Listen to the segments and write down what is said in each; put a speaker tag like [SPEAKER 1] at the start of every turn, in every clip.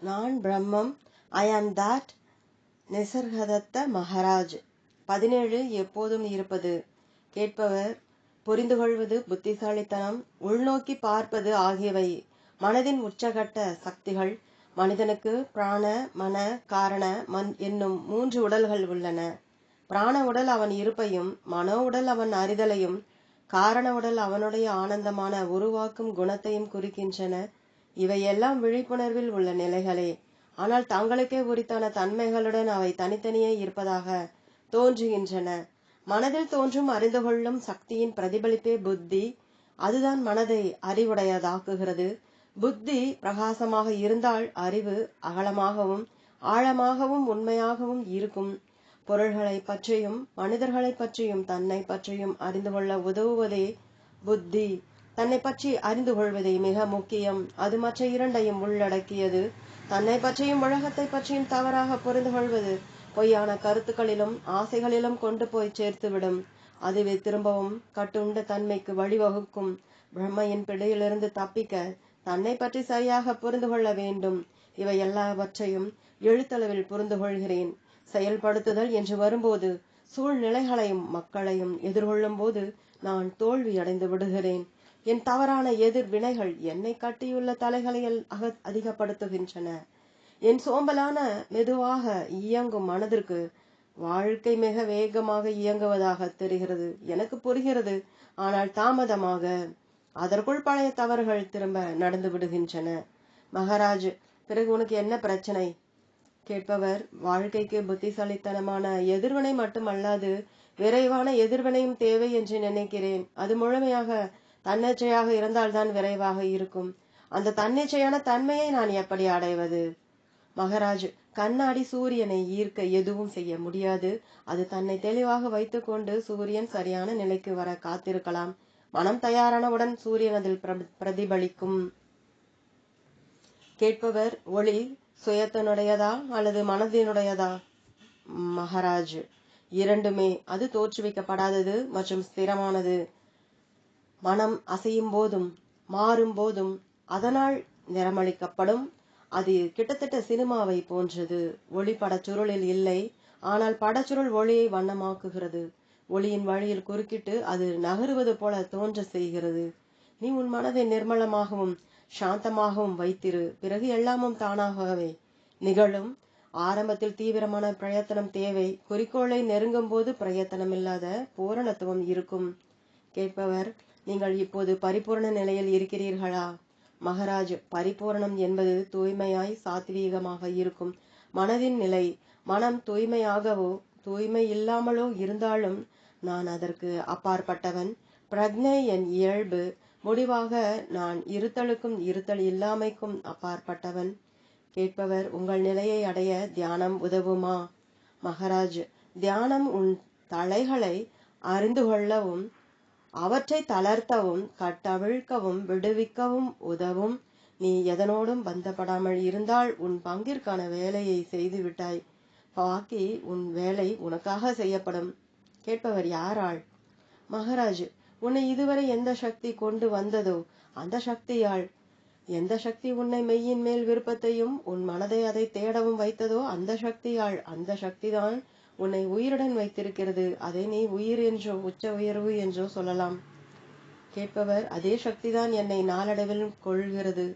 [SPEAKER 1] நான் பிரம்மம். ஐ ஆம் தட் நிசர்கதத்த மகாராஜ். பதினேழு எப்போதும் இருப்பது. கேட்பவர் புரிந்து கொள்வது புத்திசாலித்தனம் உள்நோக்கி பார்ப்பது ஆகியவை. மனதின் உச்சகட்ட சக்திகள் மனிதனுக்கு பிராண மன காரண மன் என்னும் மூன்று உடல்கள் உள்ளன. பிராண உடல் அவன் இருப்பையும் மனோ உடல் அவன் அறிதலையும் காரண உடல் அவனுடைய ஆனந்தமான உருவாக்கும் குணத்தையும் குறிக்கின்றன. இவையெல்லாம் விழிப்புணர்வில் உள்ள நிலைகளே. ஆனால் தங்களுக்கே உரித்தான தன்மைகளுடன் அவை தனித்தனியே இருப்பதாக தோன்றுகின்றன. மனதில் தோன்றும் அறிந்து கொள்ளும் சக்தியின் பிரதிபலிப்பே புத்தி. அதுதான் மனதை அறிவுடையதாக்குகிறது. புத்தி பிரகாசமாக இருந்தால் அறிவு அகலமாகவும் ஆழமாகவும் உண்மையாகவும் இருக்கும். பொருள்களை பற்றியும் மனிதர்களை பற்றியும் தன்னை பற்றியும் அறிந்து கொள்ள உதவுவதே புத்தி. தன்னை பற்றி அறிந்து கொள்வதே மிக முக்கியம். அது மற்ற இரண்டையும் உள்ளடக்கியது. தன்னை பற்றியும் உலகத்தை பற்றியும் தவறாக புரிந்து கொள்வது பொய்யான கருத்துக்களிலும் ஆசைகளிலும் கொண்டு போய் சேர்த்துவிடும். அதுவே திரும்பவும் கட்டுண்ட தன்மைக்கு வழிவகுக்கும். பிரம்மையின் பிடியிலிருந்து தப்பிக்க தன்னை பற்றி சரியாக புரிந்து கொள்ள வேண்டும். இவை எல்லாவற்றையும் எழுத்தளவில் புரிந்து கொள்கிறேன். செயல்படுத்துதல் என்று வரும்போது சூழ்நிலைகளையும் மக்களையும் எதிர்கொள்ளும் போது நான் தோல்வி அடைந்து விடுகிறேன். என் தவறான எதிர் வினைகள் என்னை கட்டியுள்ள தலைகளை அக அதிகப்படுத்துகின்றன. என் சோம்பலான மெதுவாக இயங்கும் மனதிற்கு வாழ்க்கை மிக வேகமாக இயங்குவதாக தெரிகிறது. எனக்கு புரிகிறது. ஆனால் தாமதமாக அதற்குள் பழைய தவறுகள் திரும்ப நடந்து விடுகின்றன. மகாராஜ் பிறகு உனக்கு என்ன பிரச்சனை? கேட்பவர் வாழ்க்கைக்கு புத்திசாலித்தனமான எதிர்வினை மட்டுமல்லாது விரைவான எதிர்வினையும் தேவை என்று நினைக்கிறேன். அது முழுமையாக தன்னிச்சையாக இருந்தால்தான் விரைவாக இருக்கும். அந்த தன்னிச்சையான தன்மையை நான் எப்படி அடைவது? மகராஜ் கண்ணாடி சூரியனை ஈர்க்க எதுவும் செய்ய முடியாது. அது தன்னை தெளிவாக வைத்துக்கொண்டு சூரியன் சரியான நிலைக்கு வர காத்திருக்கலாம். மனம் தயாரானவுடன் சூரியன் அதில் பிரதிபலிக்கும். கேட்பவர் ஒளி சுயத்தினுடையதா அல்லது மனதினுடையதா? மகராஜ் இரண்டுமே. அது தோற்றுவிக்கப்படாதது மற்றும் ஸ்திரமானது. மனம் அசையும் போதும் மாறும் போதும் அதனால் நிறமளிக்கப்படும். அது கிட்டத்தட்ட சினிமாவை போன்றது. ஒளி படச்சுருளில் இல்லை. ஆனால் படச்சுருள் ஒளியை வண்ணமாக்குகிறது. ஒளியின் வழியில் குறுக்கிட்டு அது நகருவது போல தோன்ற செய்கிறது. நீ உன் மனதை நிர்மலமாகவும் சாந்தமாகவும் வைத்திரு. பிறகு எல்லாமும் தானாகவே நிகழும். ஆரம்பத்தில் தீவிரமான பிரயத்தனம் தேவை. குறிக்கோளை நெருங்கும் போது பிரயத்தனம் இல்லாத பூரணத்துவம் இருக்கும். கேட்பவர் நீங்கள் இப்போது பரிபூர்ண நிலையில் இருக்கிறீர்களா? மகராஜ் பரிபூரணம் என்பது தூய்மையாய் சாத்வீகமாக இருக்கும். மனதின் நிலை மனம் தூய்மையாகவோ தூய்மை இல்லாமலோ இருந்தாலும் நான் அதற்கு அப்பாற்பட்டவன். பிரக்ஞை என் இயல்பு. முடிவாக நான் இருத்தலுக்கும் இருத்தல் இல்லாமைக்கும் அப்பாற்பட்டவன். கேட்பவர் உங்கள் நிலையை அடைய தியானம் உதவுமா? மகராஜ் தியானம் உன் தலைகளை அறிந்து கொள்ளவும் அவற்றை தளர்த்தவும் கட்டவிழ்க்கவும் விடுவிக்கவும் உதவும். நீ எதனோடும் பந்தப்படாமல் இருந்தால் உன் பங்கிற்கான வேலையை செய்து விட்டாய் பாக்கி உன் வேலை உனக்காக செய்யப்படும். கேட்பவர் யாராள் மகராஜ் உன்னை இதுவரை எந்த சக்தி கொண்டு வந்ததோ அந்த சக்தியாள் எந்த சக்தி உன்னை மெய்யின் மேல் விருப்பத்தையும் உன் மனதை அதை தேடவும் வைத்ததோ அந்த சக்தியாள் அந்த சக்திதான் உன்னை உயிருடன் வைத்திருக்கிறது. அதை நீ உயிர் என்றோ உச்ச உயர்வு என்றோ சொல்லலாம். கேட்பவர் அதே சக்திதான் என்னை நாளடைவில் கொள்கிறது.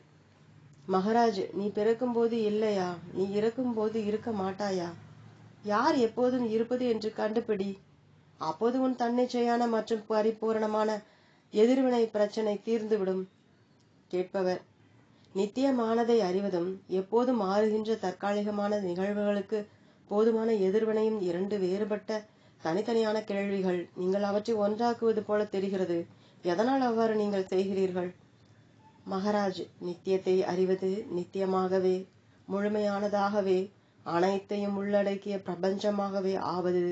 [SPEAKER 1] மகராஜ் நீ பிறக்கும் போது இல்லையா? நீ இறக்கும் போது இருக்க மாட்டாயா? யார் எப்போதும் இருப்பது என்று கண்டுபிடி. அப்போது உன் தன்னிச்சையான மற்றும் பரிபூரணமான எதிர்வினை பிரச்சனை தீர்ந்துவிடும். கேட்பவர் நித்தியமானதை அறிவதும் எப்போதும் மாறுகின்ற தற்காலிகமான நிகழ்வுகளுக்கு போதுமான எதிர்வினையும் இரண்டு வேறுபட்ட தனித்தனியான கேள்விகள். நீங்கள் அவற்றை ஒன்றாக்குவது போல தெரிகிறது. எதனால் அவ்வாறு நீங்கள் செய்கிறீர்கள்? மகராஜ் நித்தியத்தை அறிவது நித்தியமாகவே முழுமையானதாகவே அனைத்தையும் உள்ளடக்கிய பிரபஞ்சமாகவே ஆவது.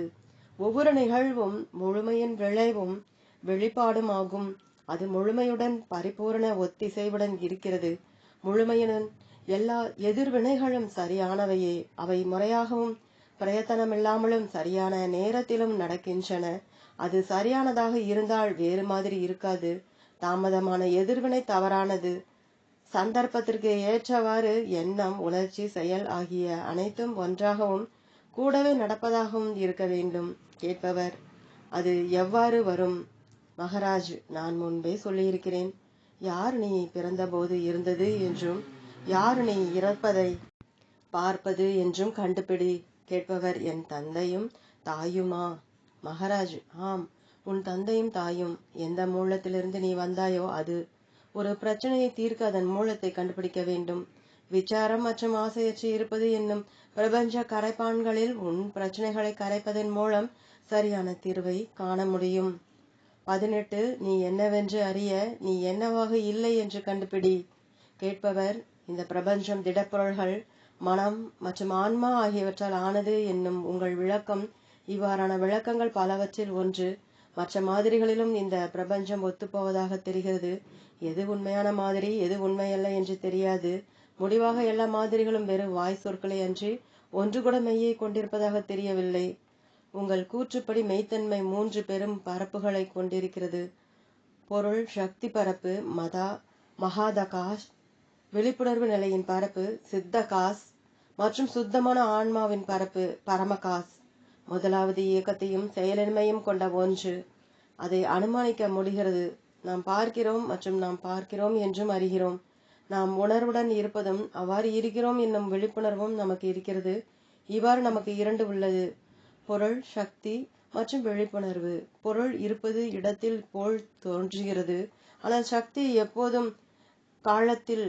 [SPEAKER 1] ஒவ்வொரு நிகழ்வும் முழுமையின் விளைவும் வெளிப்பாடும் ஆகும் அது முழுமையுடன் பரிபூரண ஒத்திசைவுடன் இருக்கிறது. முழுமையுடன் எல்லா எதிர்வினைகளும் சரியானவையே. அவை முறையாகவும் பிரயத்தனமில்லாமலும் சரியான நேரத்திலும் நடக்கின்றன. அது சரியானதாக இருந்தால் வேறு மாதிரி இருக்காது. தாமதமான எதிர்வினை தவறானது. சந்தர்ப்பத்திற்கு ஏற்றவாறு எண்ணம் உணர்ச்சி செயல் ஆகிய அனைத்தும் ஒன்றாகவும் கூடவே நடப்பதாகவும் இருக்க வேண்டும் கேட்பவர். அது எவ்வாறு வரும்? மகராஜ் நான் முன்பே சொல்லியிருக்கிறேன். யார் நீ பிறந்தபோது இருந்தது என்றும் யார் நீ இறப்பதை பார்ப்பது என்றும் கண்டுபிடி. கேட்பவர் என் தந்தையும் தாயுமா? மகராஜ் ஆம் உன் தந்தையும் தாயும் எந்த மூலத்திலிருந்து நீ வந்தாயோ அது. ஒரு பிரச்சனையை தீர்க்க அதன் மூலத்தை கண்டுபிடிக்க வேண்டும். விசாரம் மற்றும் ஆசையற்று இருப்பது என்னும் பிரபஞ்ச கரைப்பான்களில் உன் பிரச்சனைகளை கரைப்பதன் மூலம் சரியான தீர்வை காண முடியும். பதினெட்டு நீ என்னவென்று அறிய நீ என்னவாக இல்லை என்று கண்டுபிடி. கேட்பவர் இந்த பிரபஞ்சம் திடப்பொருள்கள் மனம் மற்றும் ஆன்மா ஆகியவற்றால் ஆனது என்னும் உங்கள் விளக்கம். இவ்வாறான விளக்கங்கள் பலவற்றில் ஒன்று. மற்ற மாதிரிகளிலும் இந்த பிரபஞ்சம் ஒத்துப்போவதாக தெரிகிறது. எது உண்மையான மாதிரி எது உண்மையல்ல என்று தெரியாது. முடிவாக எல்லா மாதிரிகளும் வெறும் வாய் சொற்களை அன்றி ஒன்று கூட மெய்யை கொண்டிருப்பதாக தெரியவில்லை. உங்கள் கூற்றுப்படி மெய்த்தன்மை மூன்று பெரும் பரப்புகளை கொண்டிருக்கிறது. பொருள் சக்தி பரப்பு மதா மகாதகாஷ் விழிப்புணர்வு நிலையின் பரப்பு சித்த காஸ் மற்றும் சுத்தமான ஆன்மாவின் பரப்பு பரமகாஸ். முதலாவது இயக்கத்தையும் செயலின்மையும் கொண்ட ஒன்று. அதை அனுமானிக்க முடிகிறது. நாம் பார்க்கிறோம் மற்றும் நாம் பார்க்கிறோம் என்றும் அறிகிறோம். நாம் உணர்வுடன் இருப்பதும் அவ்வாறு இருக்கிறோம் என்னும் விழிப்புணர்வும் நமக்கு இருக்கிறது. இவ்வாறு நமக்கு இரண்டு உள்ளது. பொருள் சக்தி மற்றும் விழிப்புணர்வு. பொருள் இருப்பது இடத்தில் போல் தோன்றுகிறது. ஆனால் சக்தி எப்போதும் காலத்தில்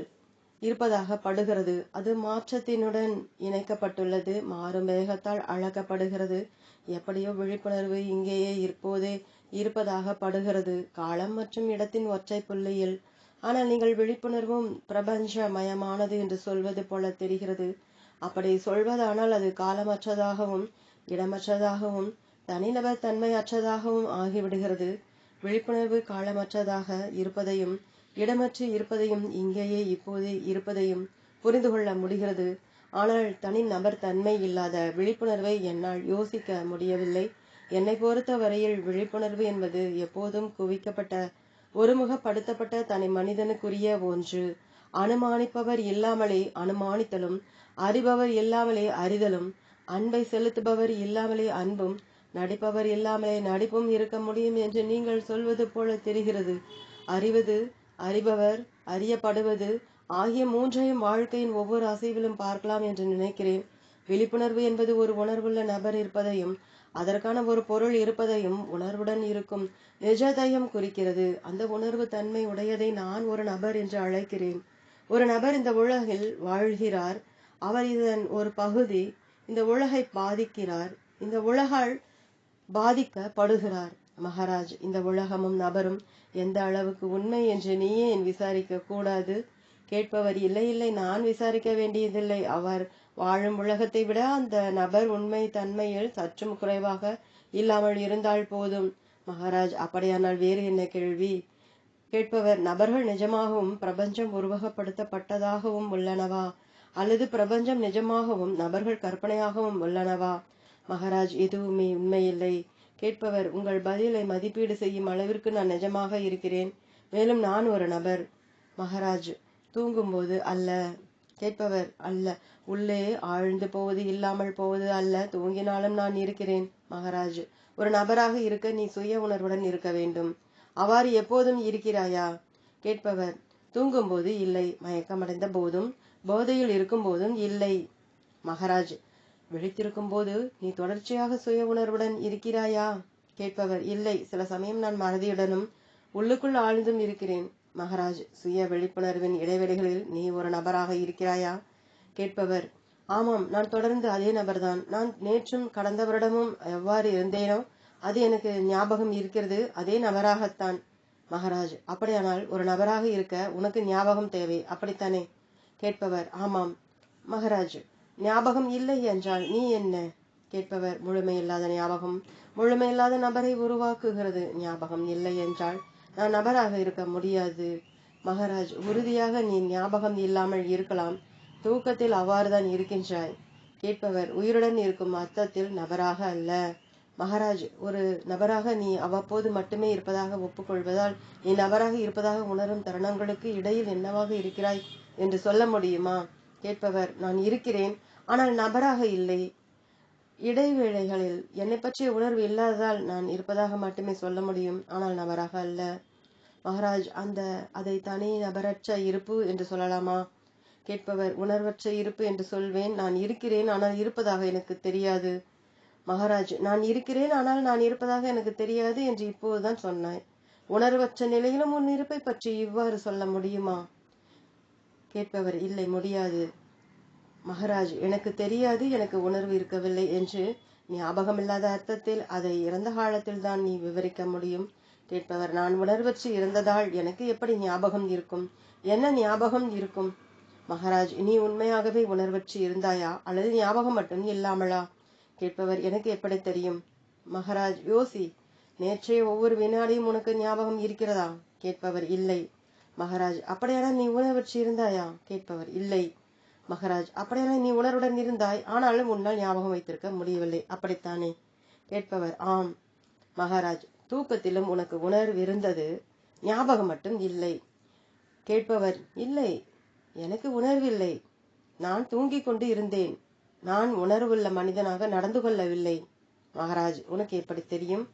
[SPEAKER 1] இருப்பதாக படுகிறது. அது மாற்றத்தினுடன் இணைக்கப்பட்டுள்ளது. மாறும் வேகத்தால் அழகப்படுகிறது எப்படியோ விழிப்புணர்வு இங்கேயே இப்போதே இருப்பதாக படுகிறது. காலம் மற்றும் இடத்தின் ஒற்றை புள்ளியில். ஆனால் நீங்கள் விழிப்புணர்வும் பிரபஞ்சமயமானது என்று சொல்வது போல தெரிகிறது. அப்படி சொல்வதானால் அது காலமற்றதாகவும் இடமற்றதாகவும் தனிநபர் தன்மையற்றதாகவும் ஆகிவிடுகிறது. விழிப்புணர்வு காலமற்றதாக இருப்பதையும் இடமற்று இருப்பதையும் இங்கேயே இப்போதே இருப்பதையும் புரிந்து கொள்ள முடிகிறது. ஆனால் தனி நபர் தன்மை இல்லாத விழிப்புணர்வை என்னால் யோசிக்க முடியவில்லை. என்னை பொறுத்த வரையில் விழிப்புணர்வு என்பது எப்போதும் குவிக்கப்பட்ட ஒருமுகப்படுத்தப்பட்ட தனி மனிதனுக்குரிய ஒன்று. அனுமானிப்பவர் இல்லாமலே அனுமானித்தலும் அறிபவர் இல்லாமலே அறிதலும் அன்பை செலுத்துபவர் இல்லாமலே அன்பும் நடிப்பவர் இல்லாமலே நடிப்பும் இருக்க முடியும் என்று நீங்கள் சொல்வது போல தெரிகிறது. அறிவது அறிபவர் அறியப்படுவது ஆகிய மூன்றையும் வாழ்க்கையின் ஒவ்வொரு அசைவிலும் பார்க்கலாம் என்று நினைக்கிறேன். விழிப்புணர்வு என்பது ஒரு உணர்வுள்ள நபர் இருப்பதையும் அதற்கான ஒரு பொருள் இருப்பதையும் உணர்வுடன் இருக்கும் நிஜத்தையும் குறிக்கிறது. அந்த உணர்வு தன்மை உடையதை நான் ஒரு நபர் என்று அழைக்கிறேன். ஒரு நபர் இந்த உலகில் வாழ்கிறார். அவர் இதன் ஒரு பகுதி இந்த உலகை பாதிக்கிறார். இந்த உலகால் பாதிக்கப்படுகிறார். மகாராஜ் இந்த உலகமும் நபரும் எந்த அளவுக்கு உண்மை என்று நீயே என் விசாரிக்க கூடாது. கேட்பவர் இல்லை இல்லை நான் விசாரிக்க வேண்டியதில்லை. அவர் வாழும் உலகத்தை விட அந்த நபர் உண்மை தன்மையில் சற்றும் குறைவாக இல்லாமல் இருந்தால் போதும். மகாராஜ் அப்படியானால் வேறு என்ன கேள்வி? கேட்பவர் நபர்கள் நிஜமாகவும் பிரபஞ்சம் உருவகப்படுத்தப்பட்டதாகவும் உள்ளனவா? அல்லது பிரபஞ்சம் நிஜமாகவும் நபர்கள் கற்பனையாகவும் உள்ளனவா? மகாராஜ் எதுவுமே உண்மையில்லை. கேட்பவர் உங்கள் பதிலை மதிப்பீடு செய்யும் அளவிற்கு நான் நிஜமாக இருக்கிறேன். மேலும் நான் ஒரு நபர். மகராஜ் தூங்கும்போது அல்ல. கேட்பவர் அல்ல. உள்ளே ஆழ்ந்து போவது இல்லாமல் போவது அல்ல. தூங்கினாலும் நான் இருக்கிறேன். மகராஜ் ஒரு நபராக இருக்க நீ சுய உணர்வுடன் இருக்க வேண்டும். அவ்வாறு எப்போதும் இருக்கிறாயா? கேட்பவர் தூங்கும்போது இல்லை. மயக்கமடைந்த போதும் போதையில் இருக்கும் போதும் இல்லை. மகராஜ் விழித்திருக்கும் போது நீ தொடர்ச்சியாக சுய உணர்வுடன் இருக்கிறாயா? கேட்பவர் இல்லை சில சமயம் நான் மறதியுடனும் உள்ளுக்குள் ஆழ்ந்தும் இருக்கிறேன். மகராஜ் சுய விழிப்புணர்வின் இடைவெளிகளில் நீ ஒரு நபராக இருக்கிறாயா? கேட்பவர் ஆமாம் நான் தொடர்ந்து அதே நபர்தான். நான் நேற்றும் கடந்த வருடமும் எவ்வாறு இருந்தேனோ அது எனக்கு ஞாபகம் இருக்கிறது அதே நபராகத்தான். மகராஜ் அப்படியானால் ஒரு நபராக இருக்க உனக்கு ஞாபகம் தேவை அப்படித்தானே? கேட்பவர் ஆமாம். மகராஜ் ஞாபகம் இல்லை என்றால் நீ என்ன? கேட்பவர். முழுமையில்லாத ஞாபகம். முழுமையில்லாத நபரை உருவாக்குகிறது. ஞாபகம் இல்லை என்றால் நான் நபராக இருக்க முடியாது. மகாராஜ் உறுதியாக நீ ஞாபகம் இல்லாமல் இருக்கலாம். தூக்கத்தில் அவ்வாறுதான் இருக்கின்றாய். கேட்பவர். உயிருடன் இருக்கும் அர்த்தத்தில் நபராக அல்ல. மகாராஜ் ஒரு நபராக நீ அவ்வப்போது மட்டுமே இருப்பதாக ஒப்புக்கொள்வதால் நீ நபராக இருப்பதாக உணரும் தருணங்களுக்கு இடையில் என்னவாக இருக்கிறாய் என்று சொல்ல முடியுமா? கேட்பவர். நான் இருக்கிறேன். ஆனால் நபராக இல்லை. இடைவேளைகளில் என்னை பற்றிய உணர்வு இல்லாததால் நான் இருப்பதாக மட்டுமே சொல்ல முடியும். ஆனால் நபராக அல்ல. மகாராஜ் அந்த அதை தனி நபரற்ற இருப்பு என்று சொல்லலாமா? கேட்பவர் உணர்வற்ற இருப்பு என்று சொல்வேன். நான் இருக்கிறேன் ஆனால் இருப்பதாக எனக்கு தெரியாது. மகாராஜ் நான் இருக்கிறேன் ஆனால் நான் இருப்பதாக எனக்கு தெரியாது என்று இப்போதுதான் சொன்னாய். உணர்வற்ற நிலையிலும் உன் இருப்பை பற்றி இவ்வாறு சொல்ல முடியுமா? கேட்பவர் இல்லை முடியாது. மகராஜ் எனக்கு தெரியாது எனக்கு உணர்வு இருக்கவில்லை என்று ஞாபகமில்லாத அர்த்தத்தில் அதை இறந்த காலத்தில் தான் நீ விவரிக்க முடியும். கேட்பவர் நான் உணர்வற்று இருந்ததால் எனக்கு எப்படி ஞாபகம் இருக்கும்? என்ன ஞாபகம் இருக்கும்? மகாராஜ் நீ உண்மையாகவே உணர்வற்று இருந்தாயா? அல்லது ஞாபகம் மட்டும் இல்லாமலா? கேட்பவர் எனக்கு எப்படி தெரியும்? மகாராஜ் யோசி நேற்றைய ஒவ்வொரு வினாடியும் உனக்கு ஞாபகம் இருக்கிறதா? கேட்பவர் இல்லை. மகாராஜ் அப்படியானால் நீ உணர்வற்று இருந்தாயா? கேட்பவர் இல்லை. மகராஜ் அப்படியெல்லாம் நீ உணர்வுடன் இருந்தாய். ஆனாலும் உன்னால் ஞாபகம் வைத்திருக்க முடியவில்லை. அப்படித்தானே? கேட்பவர் ஆம். மகாராஜ் தூக்கத்திலும் உனக்கு உணர்வு இருந்தது. ஞாபகம் மட்டும் இல்லை. கேட்பவர் இல்லை. எனக்கு உணர்வில்லை. நான் தூங்கிக் கொண்டு இருந்தேன். நான் உணர்வுள்ள மனிதனாக நடந்து கொள்ளவில்லை. மகாராஜ் உனக்கு எப்படி தெரியும்?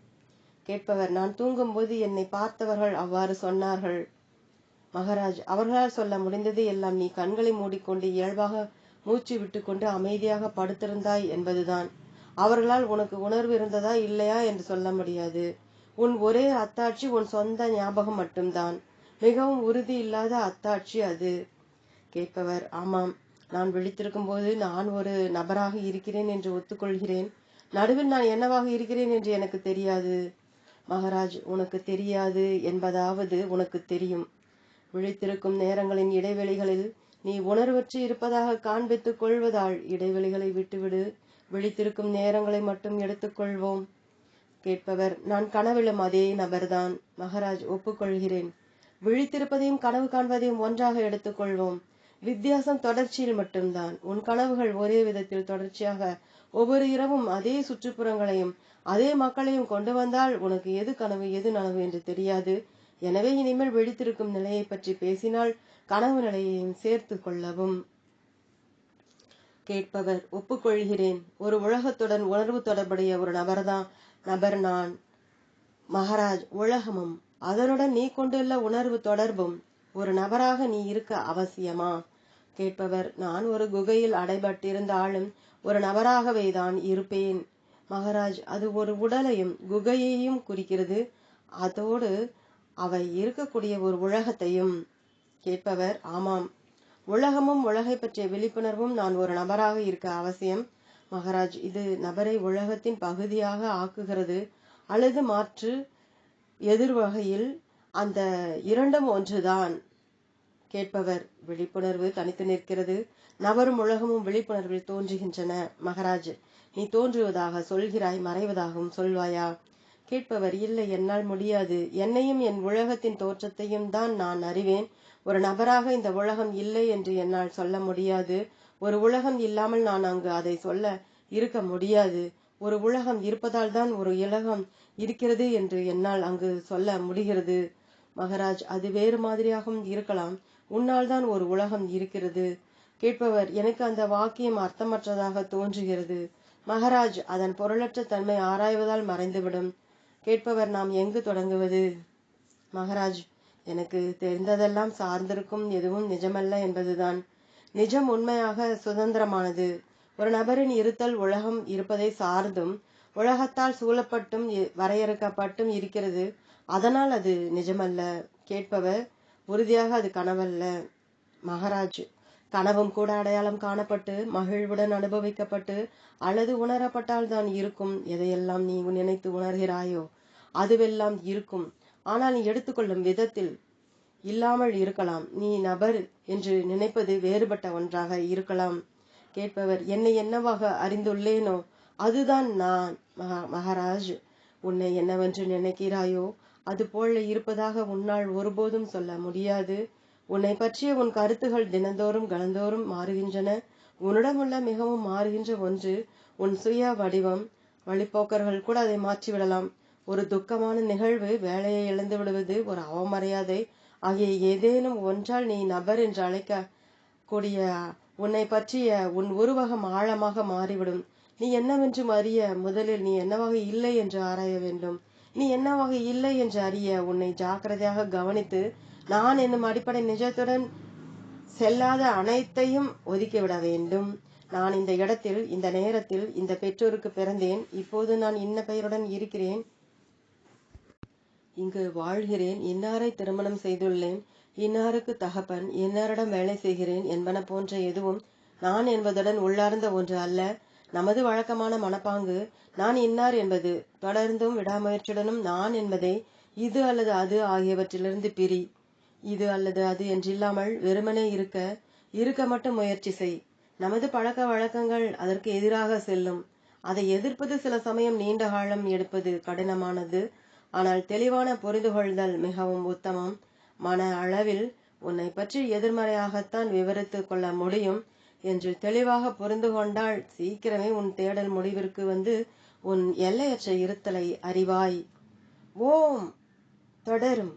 [SPEAKER 1] கேட்பவர் நான் தூங்கும்போது என்னை பார்த்தவர்கள் அவ்வாறு சொன்னார்கள். மகாராஜ் அவர்களால் சொல்ல முடிந்தது எல்லாம் நீ கண்களை மூடிக்கொண்டு இயல்பாக மூச்சு விட்டுக்கொண்டு அமைதியாக படுத்திருந்தாய் என்பதுதான். அவர்களால் உனக்கு உணர்வு இருந்ததா இல்லையா என்று சொல்ல முடியாது. உன் ஒரே அத்தாட்சி உன் சொந்த ஞாபகம் மட்டும்தான். மிகவும் உறுதி இல்லாத அத்தாட்சி அது. கேட்பவர் ஆமாம் நான் விழித்திருக்கும் போது நான் ஒரு நபராக இருக்கிறேன் என்று ஒத்துக்கொள்கிறேன். நடுவில் நான் என்னவாக இருக்கிறேன் என்று எனக்கு தெரியாது. மகாராஜ் உனக்கு தெரியாது என்பதாவது உனக்கு தெரியும். விழித்திருக்கும் நேரங்களின் இடைவெளிகளில் நீ உணர்வற்று இருப்பதாக காண்பித்துக் கொள்வதால் இடைவெளிகளை விட்டுவிடு. விழித்திருக்கும் நேரங்களை மட்டும் எடுத்துக்கொள்வோம். கேட்பவர் நான் கனவிலும் அதே நபர்தான். மகராஜ் ஒப்புக்கொள்கிறேன். விழித்திருப்பதையும் கனவு காண்பதையும் ஒன்றாக எடுத்துக்கொள்வோம். வித்தியாசம் தொடர்ச்சியில் மட்டும்தான். உன் கனவுகள் ஒரே விதத்தில் தொடர்ச்சியாக ஒவ்வொரு இரவும் அதே சுற்றுப்புறங்களையும் அதே மக்களையும் கொண்டு வந்தால் உனக்கு எது கனவு எது நனவு என்று தெரியாது. எனவே இனிமேல் விழித்திருக்கும் நிலையை பற்றி பேசினால் கனவு நிலையையும் சேர்த்து கொள்ளவும். கேட்பவர் ஒப்புக்கொள்கிறேன். ஒரு உலகத்துடன் உணர்வு தொடர்புடைய ஒரு நபர்தான் நபர் நான். மகாராஜ் உலகமும் அதனுடன் நீ கொண்டுள்ள உணர்வு தொடர்பும் ஒரு நபராக நீ இருக்க அவசியமா? கேட்பவர் நான் ஒரு குகையில் அடைபட்டிருந்தாலும் ஒரு நபராகவே தான் இருப்பேன். மகாராஜ் அது ஒரு உடலையும் குகையையும் குறிக்கிறது. அதோடு அவை இருக்கக்கூடிய ஒரு உலகத்தையும் கேட்பவர். ஆமாம். உலகமும் உலகை பற்றிய விழிப்புணர்வும் நான் ஒரு நபராக இருக்க அவசியம். மகாராஜ் இது நபரை உலகத்தின் பகுதியாக ஆக்குகிறது. அல்லது மாற்று எதிர்வகையில் அந்த இரண்டும் ஒன்றுதான். கேட்பவர் விழிப்புணர்வு தனித்து நிற்கிறது. நபரும் உலகமும் விழிப்புணர்வில் தோன்றுகின்றன. மகாராஜ் நீ தோன்றுவதாக சொல்கிறாய் மறைவதாகவும் சொல்வாயா? கேட்பவர் இல்லை என்னால் முடியாது. என்னையும் என் உலகத்தின் தோற்றத்தையும் தான் நான் அறிவேன். ஒரு நபராக இந்த உலகம் இல்லை என்று என்னால் சொல்ல முடியாது. ஒரு உலகம் இல்லாமல் நான் அங்கு அதை சொல்ல இருக்க முடியாது. ஒரு உலகம் இருப்பதால் தான் ஒரு உலகம் இருக்கிறது என்று என்னால் அங்கு சொல்ல முடிகிறது. மகராஜ் அது வேறு மாதிரியாகவும் இருக்கலாம். உன்னால் தான் ஒரு உலகம் இருக்கிறது. கேட்பவர் எனக்கு அந்த வாக்கியம் அர்த்தமற்றதாக தோன்றுகிறது. மகராஜ் அதன் பொருளற்ற தன்மை ஆராய்வதால் மறைந்துவிடும். கேட்பவர் நாம் எங்கு தொடங்குவது? மகராஜ் எனக்கு தெரிந்ததெல்லாம் சார்ந்திருக்கும் எதுவும் நிஜமல்ல என்பதுதான். நிஜம் உண்மையாக சுதந்திரமானது. ஒரு நபரின் இருத்தல் உலகம் இருப்பதை சார்ந்தும் உலகத்தால் சூழப்பட்டும் வரையறுக்கப்பட்டும் இருக்கிறது. அதனால் அது நிஜமல்ல. கேட்பவர் உறுதியாக அது கனவல்ல. மகாராஜ் கனவும் கூட அடையாளம் காணப்பட்டு மகிழ்வுடன் அனுபவிக்கப்பட்டு அல்லது உணரப்பட்டால் தான் இருக்கும். எதையெல்லாம் நீ நினைத்து உணர்கிறாயோ அதுவெல்லாம் இருக்கும். ஆனால் நீ எடுத்துக்கொள்ளும் விதத்தில் இல்லாமல் இருக்கலாம். நீ நபர் என்று நினைப்பது வேறுபட்ட ஒன்றாக இருக்கலாம். கேட்பவர் என்னை என்னவாக அறிந்துள்ளேனோ அதுதான் நான். மகாராஜ் உன்னை என்னவென்று நினைக்கிறாயோ அது போல இருப்பதாக உன்னால் ஒருபோதும் சொல்ல முடியாது. உன்னை பற்றிய உன் கருத்துகள் தினந்தோறும் கலந்தோறும் மாறுகின்றன. உன்னிடமுள்ள மிகவும் மாறுகின்ற ஒன்று உன் சுய வடிவம். வழிப்போக்கர்கள் கூட அதை மாற்றிவிடலாம். ஒரு துக்கமான நிகழ்வு வேலையை இழந்து விடுவது ஒரு அவமரியாதை ஆகிய ஏதேனும் ஒன்றால் நீ நபர் என்று அழைக்க கூடிய உன்னை பற்றிய உன் உருவகம் ஆழமாக மாறிவிடும். நீ என்னவென்று அறிய முதலில் நீ என்னவாக இல்லை என்று ஆராய வேண்டும். நீ என்னவாக இல்லை என்று அறிய உன்னை ஜாக்கிரதையாக கவனித்து நான் என்னும் அடிப்படை நிஜத்துடன் செல்லாத அனைத்தையும் ஒதுக்கிவிட வேண்டும். நான் இந்த இடத்தில் இந்த நேரத்தில் இந்த பெற்றோருக்கு பிறந்தேன். இப்போது நான் இன்ன பெயருடன் இருக்கிறேன். இங்கு வாழ்கிறேன். இன்னாரை திருமணம் செய்துள்ளேன். இன்னாருக்கு தகப்பன். இன்னாரிடம் வேலை செய்கிறேன் என்பன போன்ற எதுவும் நான் என்பதுடன் உள்ளார்ந்த ஒன்று அல்ல. நமது வழக்கமான மனப்பாங்கு நான் இன்னார் என்பது தொடர்ந்தும் விடாமுயற்சியுடனும் நான் என்பதை இது அல்லது அது ஆகியவற்றிலிருந்து பிரி. இது அல்லது அது என்றில்லாமல் வெறுமனே இருக்க இருக்க மட்டும் முயற்சி செய். நமது பழக்க வழக்கங்கள் அதற்கு எதிராக செல்லும். அதை எதிர்ப்பது சில சமயம் நீண்ட காலம் எடுப்பது கடினமானது. ஆனால் தெளிவான புரிந்து கொள்தல் மிகவும் உத்தமம். மன அளவில் உன்னை பற்றி எதிர்மறையாகத்தான் விவரித்து கொள்ள முடியும் என்று தெளிவாக புரிந்து கொண்டால் சீக்கிரமே உன் தேடல் முடிவிற்கு வந்து உன் எல்லையற்ற இருத்தலை அறிவாய். ஓம். தொடரும்.